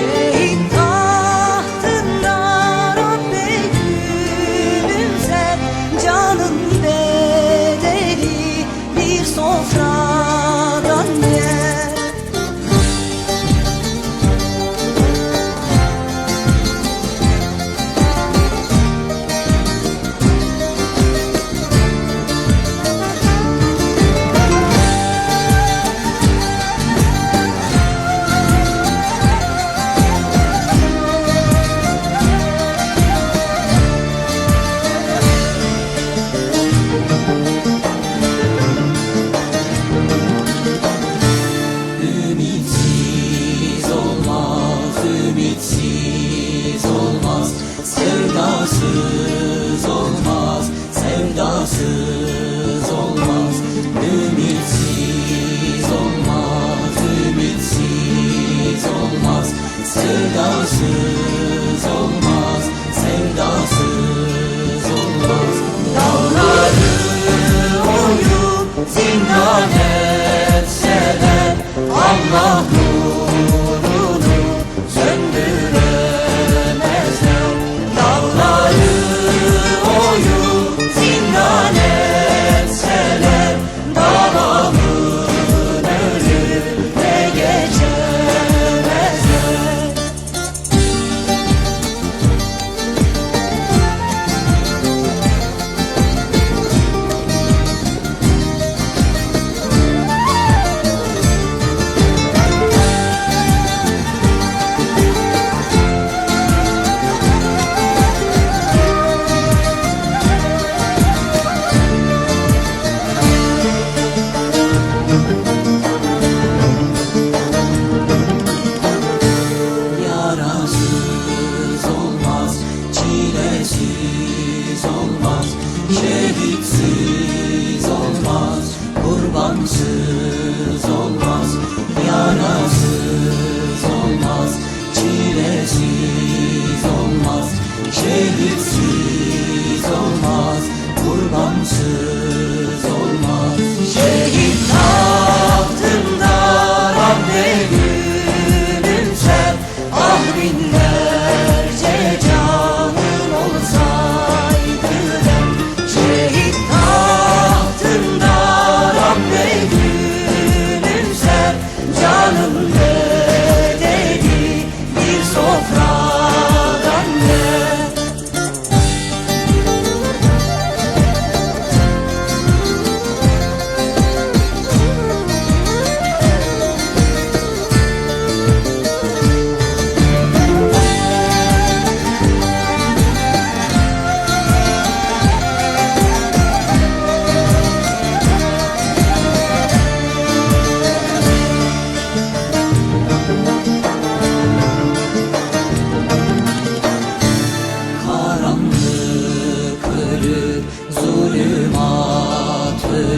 cheio. Sevdasız olmaz sevdasız. Change. love.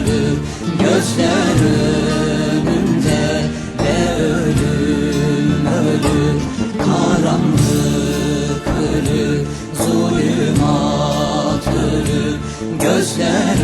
Gözleri, gözler önümde ölü Karanlık ölü Zulümat ölü Gözler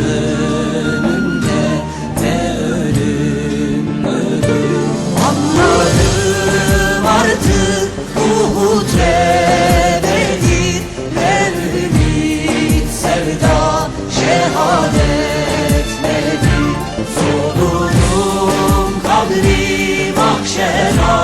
is.